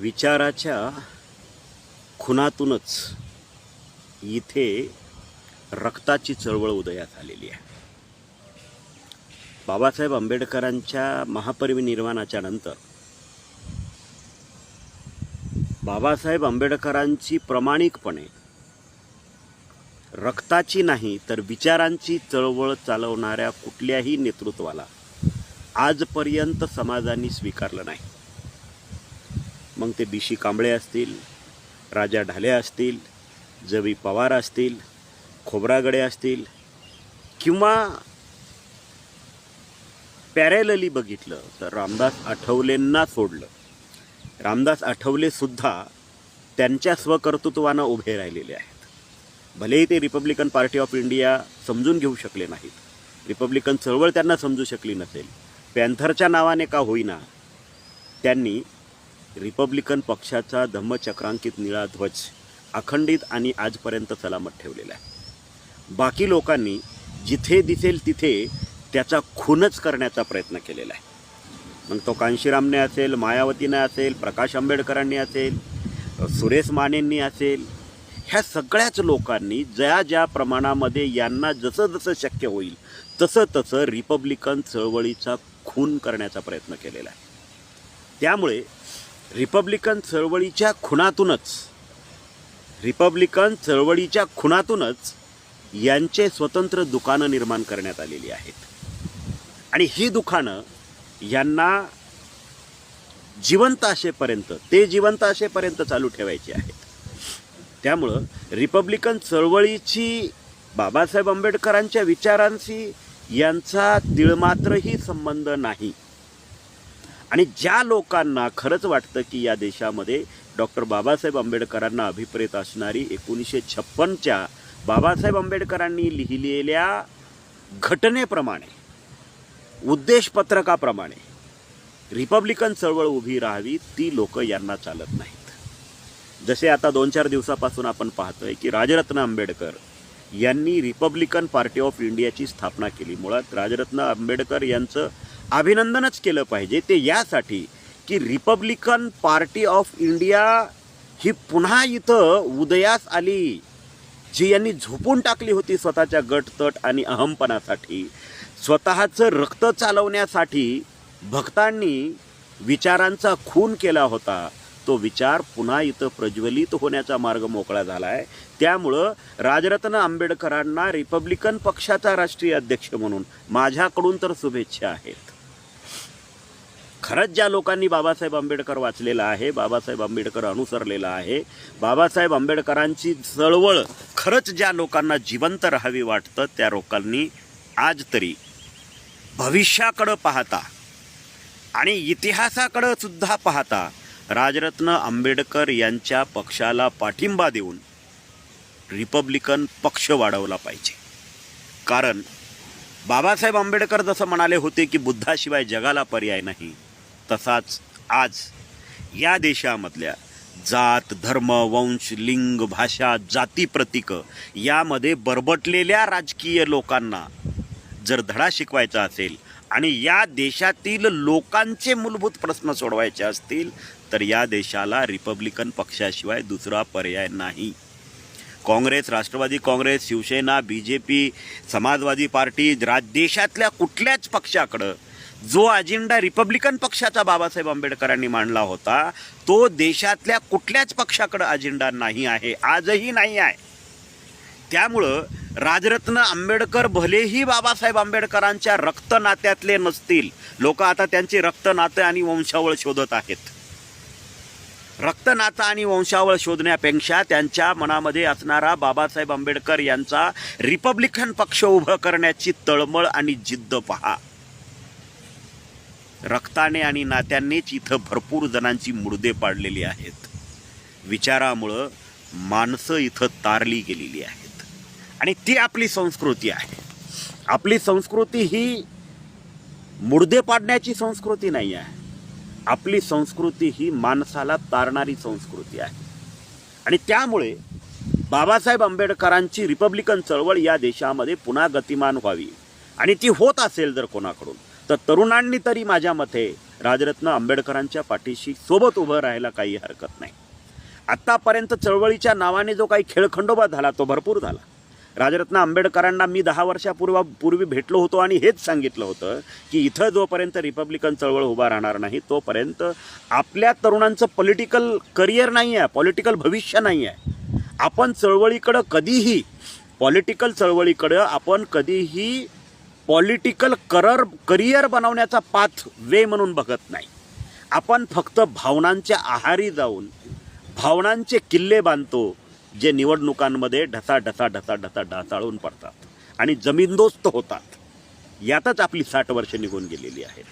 विचाराच्या खुनातूनच इथे रक्ताची चळवळ उदयास आलेली आहे. बाबासाहेब आंबेडकरांच्या महापरिनिर्वाणाच्या नंतर बाबासाहेब आंबेडकरांची प्रामाणिकपणे रक्ताची नाही तर विचारांची चळवळ चालवणाऱ्या कुठल्याही नेतृत्वाला आजपर्यंत समाजाने स्वीकारलं नाही. मग ते बी शी कांबळे असतील राजा ढाले असतील जवी पवार असतील खोबरागडे असतील किंवा पॅरेलली बघितलं तर रामदास आठवलेंना सोडलं. रामदास आठवलेसुद्धा त्यांच्या स्वकर्तृत्वानं उभे राहिलेले आहेत. भलेही ते रिपब्लिकन पार्टी ऑफ इंडिया समजून घेऊ शकले नाहीत. रिपब्लिकन चळवळ त्यांना समजू शकली नसेल. पॅन्थरच्या नावाने का होईना त्यांनी रिपब्लिकन पक्षाचा धम्मचक्रांकित निळा ध्वज अखंडित आणि आजपर्यंत सलामत ठेवलेला आहे. बाकी लोकांनी जिथे दिसेल तिथे त्याचा खूनच करण्याचा प्रयत्न केलेला आहे. मग तो कांशीरामने असेल मायावतीने असेल प्रकाश आंबेडकरांनी असेल सुरेश मानेंनी असेल ह्या सगळ्याच लोकांनी ज्या ज्या प्रमाणामध्ये यांना जसं जसं शक्य होईल तसं तसं रिपब्लिकन चळवळीचा खून करण्याचा प्रयत्न केलेला आहे. त्यामुळे रिपब्लिकन चळवळीच्या खुनातूनच रिपब्लिकन चळवळीच्या खुनातूनच यांचे स्वतंत्र दुकानं निर्माण करण्यात आलेली आहेत. आणि ही दुकानं यांना जिवंत असेपर्यंत ते जिवंत असेपर्यंत चालू ठेवायची आहेत. त्यामुळं रिपब्लिकन चळवळीची बाबासाहेब आंबेडकरांच्या विचारांशी यांचा तिळमात्रही संबंध नाही. आणि ज्या लोकांना खरंच वाटतं की या देशामध्ये डॉक्टर बाबासाहेब आंबेडकरांना अभिप्रेत असणारी एकोणीसशे छप्पनच्या बाबासाहेब आंबेडकरांनी लिहिलेल्या घटनेप्रमाणे उद्देशपत्रकाप्रमाणे रिपब्लिकन चळवळ उभी राहावी ती लोक यांना चालत नाहीत. जसे आता दोन चार दिवसापासून आपण पाहतोय की राजरत्न आंबेडकर यांनी रिपब्लिकन पार्टी ऑफ इंडियाची स्थापना केली. मुळात राजरत्न आंबेडकर यांचं अभिनंदनच केलं पाहिजे. ते यासाठी की रिपब्लिकन पार्टी ऑफ इंडिया ही पुन्हा इथं उदयास आली. जी यांनी झोपून टाकली होती स्वतःच्या गटतट आणि अहमपणासाठी. स्वतःचं रक्त चालवण्यासाठी भक्तांनी विचारांचा खून केला होता. तो विचार पुन्हा इथं प्रज्वलित होण्याचा मार्ग मोकळा झाला आहे त्यामुळं राजरत्न आंबेडकरांना रिपब्लिकन पक्षाचा राष्ट्रीय अध्यक्ष म्हणून माझ्याकडून तर शुभेच्छा आहेत. खरंच ज्या लोकांनी बाबासाहेब आंबेडकर वाचलेला आहे बाबासाहेब आंबेडकर अनुसरलेला आहे बाबासाहेब आंबेडकरांची चळवळ खरंच ज्या लोकांना जिवंत राहावी वाटतं त्या लोकांनी आज तरी भविष्याकडं पाहता आणि इतिहासाकडं सुद्धा पाहता राजरत्न आंबेडकर यांच्या पक्षाला पाठिंबा देऊन रिपब्लिकन पक्ष वाढवला पाहिजे. कारण बाबासाहेब आंबेडकर जसं म्हणाले होते की बुद्धाशिवाय जगाला पर्याय नाही तसाच आज या देशामधल्या जात धर्म वंश लिंग भाषा जाती प्रतीक यामध्ये बरबटलेल्या राजकीय लोकांना जर धडा शिकवायचा असेल आणि या देशातील लोकांचे मूलभूत प्रश्न सोडवायचे असतील तर या देशाला रिपब्लिकन पक्षाशिवाय दुसरा पर्याय नाही. Congress Rashtrawadi Congress Shiv Sena B J P समाजवादी पार्टी राज देशातल्या कुठल्याच पक्षाकडं जो अजेंडा रिपब्लिकन पक्षाचा बाबासाहेब आंबेडकरांनी मांडला होता तो देशातल्या कुठल्याच पक्षाकडं अजेंडा नाही आहे आजही नाही आहे. त्यामुळं राजरत्न आंबेडकर भलेही बाबासाहेब आंबेडकरांच्या रक्त नात्यातले नसतील लोक आता त्यांची रक्त नातं आणि वंशावळ शोधत आहेत. रक्तनातं आणि वंशावळ शोधण्यापेक्षा त्यांच्या मनामध्ये असणारा बाबासाहेब आंबेडकर यांचा रिपब्लिकन पक्ष उभं करण्याची तळमळ आणि जिद्द पहा. रक्ताने आणि नात्यांनीच इथं भरपूर जणांची मुडदे पाडलेली आहेत. विचारामुळं माणसं इथं तारली गेलेली आहेत. आणि ती आपली संस्कृती आहे. आपली संस्कृती ही मुडदे पाडण्याची संस्कृती नाही आहे. आपली संस्कृती ही माणसाला तारणारी संस्कृती आहे. आणि त्यामुळे बाबासाहेब आंबेडकरांची रिपब्लिकन चळवळ या देशामध्ये पुन्हा गतिमान व्हावी. आणि ती होत असेल जर कोणाकडून. तर तरुणांनी तरी माझ्या मते राजरत्न आंबेडकरांच्या पाठीशी सोबत उभं राहायला काही हरकत नाही. आत्तापर्यंत चळवळीच्या नावाने जो काही खेळखंडोबा झाला तो भरपूर झाला. राजरत्न आंबेडकरांना मी दहा वर्षापूर्वा पूर्वी भेटलो होतो आणि हेच सांगितलं होतं की इथं जोपर्यंत रिपब्लिकन चळवळ उभा राहणार नाही तोपर्यंत आपल्या तरुणांचं पॉलिटिकल करिअर नाही आहे पॉलिटिकल भविष्य नाही आहे. आपण चळवळीकडं कधीही पॉलिटिकल चळवळीकडं आपण कधीही पॉलिटिकल करर करिअर बनवण्याचा पाथ वे म्हणून बघत नाही. आपण फक्त भावनांच्या आहारी जाऊन भावनांचे किल्ले बांधतो जे निवडणुकांमध्ये ढसा ढसा ढसा ढसा ढासाळून पडतात आणि जमीनदोस्त होतात. यातच आपली साठ वर्ष निघून गेलेली आहेत.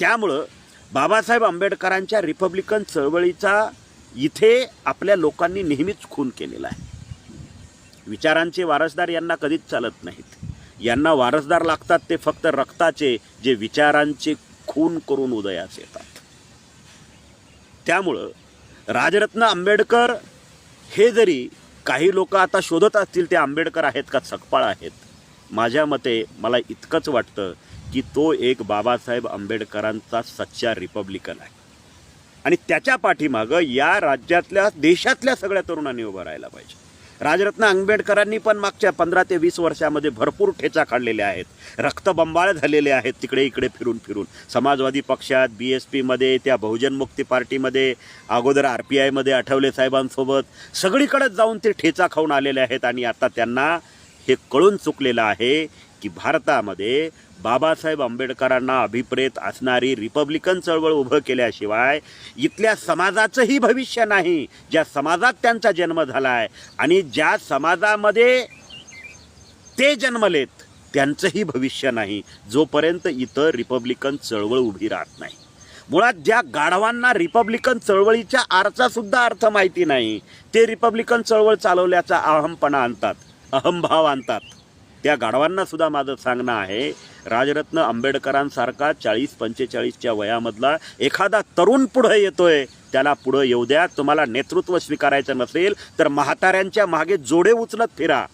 त्यामुळं बाबासाहेब आंबेडकरांच्या रिपब्लिकन चळवळीचा इथे आपल्या लोकांनी नेहमीच खून केलेला आहे. विचारांचे वारसदार यांना कधीच चालत नाहीत. यांना वारसदार लागतात ते फक्त रक्ताचे जे विचारांचे खून करून उदयास येतात. त्यामुळं राजरत्न आंबेडकर हे जरी काही लोक आता शोधत असतील ते आंबेडकर आहेत का सकपाळ आहेत? माझ्या मते मला इतकंच वाटतं की तो एक बाबासाहेब आंबेडकरांचा सच्चा रिपब्लिकन आहे. आणि त्याच्या पाठीमागं या राज्यातल्या देशातल्या सगळ्या तरुणांनी उभं राहायला पाहिजे. राजरत्न आंबेडकरांनी पण मागच्या पंधरा ते वीस वर्षामध्ये भरपूर ठेचा काढलेले आहेत. रक्तबंबाळ झालेले आहेत तिकडे इकडे फिरून फिरून. समाजवादी पक्षात बी एस पीमध्ये त्या बहुजन मुक्ती पार्टीमध्ये अगोदर आर पी आयमध्ये आठवले साहेबांसोबत. सगळीकडेच जाऊन ते ठेचा खाऊन आलेले आहेत आणि आता त्यांना हे कळून चुकलेलं आहे की भारतामध्ये बाबासाहेब आंबेडकरांना अभिप्रेत असणारी रिपब्लिकन चळवळ उभं केल्याशिवाय इथल्या समाजाचंही भविष्य नाही. ज्या समाजात त्यांचा जन्म झाला आहे आणि ज्या समाजामध्ये ते जन्मलेत त्यांचंही भविष्य नाही. जोपर्यंत इथं रिपब्लिकन चळवळ उभी राहत नाही. मुळात ज्या गाढवांना रिपब्लिकन चळवळीच्या आरचासुद्धा अर्थ माहिती नाही ते रिपब्लिकन चळवळ चालवल्याचा अहमपणा आणतात अहमभाव आणतात. त्या गाढवांना सुद्धा माझं सांगणं आहे राजरत्न आंबेडकरांसारखा चाळीस पंचेचाळीसच्या वयामधला एखादा तरुण पुढं येतोय त्याला पुढं येऊ द्या तुम्हाला नेतृत्व स्वीकारायचं नसेल तर म्हाताऱ्यांच्या मागे जोडे उचलत फिरा.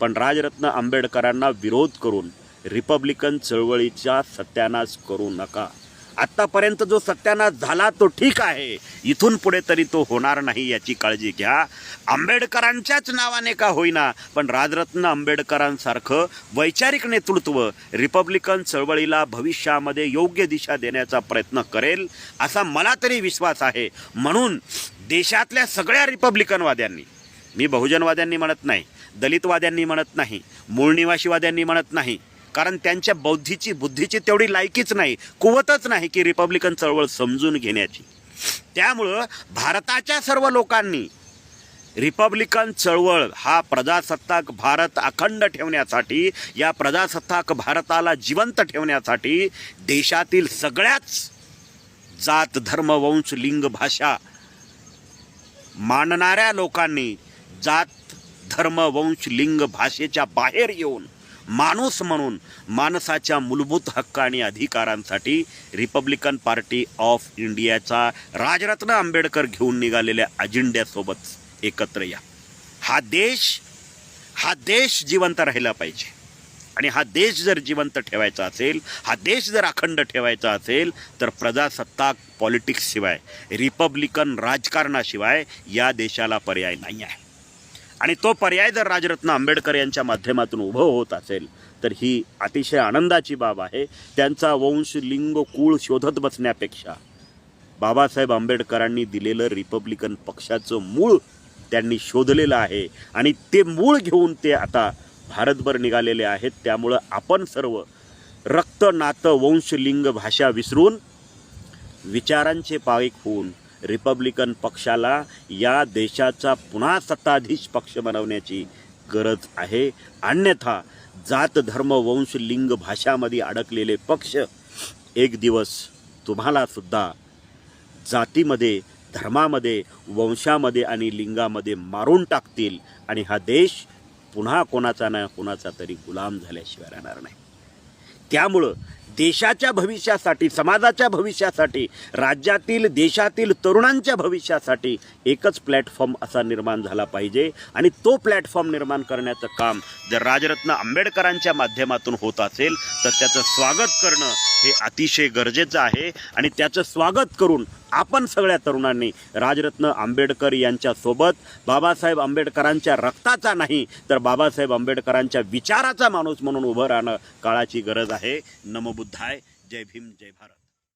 पण राजरत्न आंबेडकरांना विरोध करून रिपब्लिकन चळवळीचा सत्यानाश करू नका. आत्तापर्यंत जो सत्यानाश झाला तो ठीक आहे. इथून पुढे तरी तो होणार नाही याची काळजी घ्या. आंबेडकरांच्याच नावाने का होईना पण राजरत्न आंबेडकरांसारखं वैचारिक नेतृत्व रिपब्लिकन चळवळीला भविष्यामध्ये योग्य दिशा देण्याचा प्रयत्न करेल असा मला तरी विश्वास आहे. म्हणून देशातल्या सगळ्या रिपब्लिकनवाद्यांनी मी बहुजनवाद्यांनी म्हणत नाही दलितवाद्यांनी म्हणत नाही मूळ निवासीवाद्यांनी म्हणत नाही कारण त्यांच्या बौद्धीची बुद्धीची तेवढी लायकीच नाही कुवतच नाही की रिपब्लिकन चळवळ समजून घेण्याची. त्यामुळं भारताच्या सर्व लोकांनी रिपब्लिकन चळवळ हा प्रजासत्ताक भारत अखंड ठेवण्यासाठी या प्रजासत्ताक भारताला जिवंत ठेवण्यासाठी देशातील सगळ्याच जात धर्म वंश लिंग भाषा मानणाऱ्या लोकांनी जात धर्म वंश लिंग भाषेच्या बाहेर येऊन माणूस म्हणून माणसाच्या मूलभूत हक्क आणि अधिकारांसाठी रिपब्लिकन पार्टी ऑफ इंडियाचा राजरत्न आंबेडकर घेऊन निघालेल्या अजेंड्यासोबत एकत्र या. हा देश हा देश जिवंत राहिला पाहिजे. आणि हा देश जर जिवंत ठेवायचा असेल हा देश जर अखंड ठेवायचा असेल तर प्रजासत्ताक पॉलिटिक्सशिवाय रिपब्लिकन राजकारणाशिवाय या देशाला पर्याय नाही आहे. आणि तो पर्याय जर राजरत्न आंबेडकर यांच्या माध्यमातून उभं होत असेल तर ही अतिशय आनंदाची बाब आहे. त्यांचा वंश लिंग कुळ शोधत बसण्यापेक्षा बाबासाहेब आंबेडकरांनी दिलेलं रिपब्लिकन पक्षाचं मूळ त्यांनी शोधलेलं आहे. आणि ते मूळ घेऊन ते आता भारतभर निघालेले आहेत. त्यामुळं आपण सर्व रक्त नातं वंश लिंग भाषा विसरून विचारांचे पाविक होऊन रिपब्लिकन पक्षाला या देशाचा पुन्हा सत्ताधीश पक्ष बनवण्याची गरज आहे. अन्यथा जात धर्म वंश लिंग भाषामध्ये अडकलेले पक्ष एक दिवस तुम्हालासुद्धा जातीमध्ये धर्मामध्ये वंशामध्ये आणि लिंगामध्ये मारून टाकतील आणि हा देश पुन्हा कोणाचा ना कोणाचा तरी गुलाम झाल्याशिवाय राहणार नाही. त्यामुळं देशाच्या भविष्यासाठी समाजाच्या भविष्यासाठी राज्यातील देशातील तरुणांच्या भविष्यासाठी एकच प्लॅटफॉर्म असा निर्माण झाला पाहिजे आणि तो प्लॅटफॉर्म निर्माण करण्याचं काम जर राजरत्न आंबेडकरांच्या माध्यमातून होत असेल तर त्याचं स्वागत करणं हे अतिशय गरजेचं आहे आणि त्याचं स्वागत करून आपण सगळ्या तरुणांनी राजरत्न आंबेडकर यांच्यासोबत बाबासाहेब आंबेडकरांच्या रक्ताचा नाही तर बाबासाहेब आंबेडकरांच्या विचाराचा माणूस म्हणून उभं राहणं काळाची गरज आहे. नमबुद्धाय जय भीम जय भारत.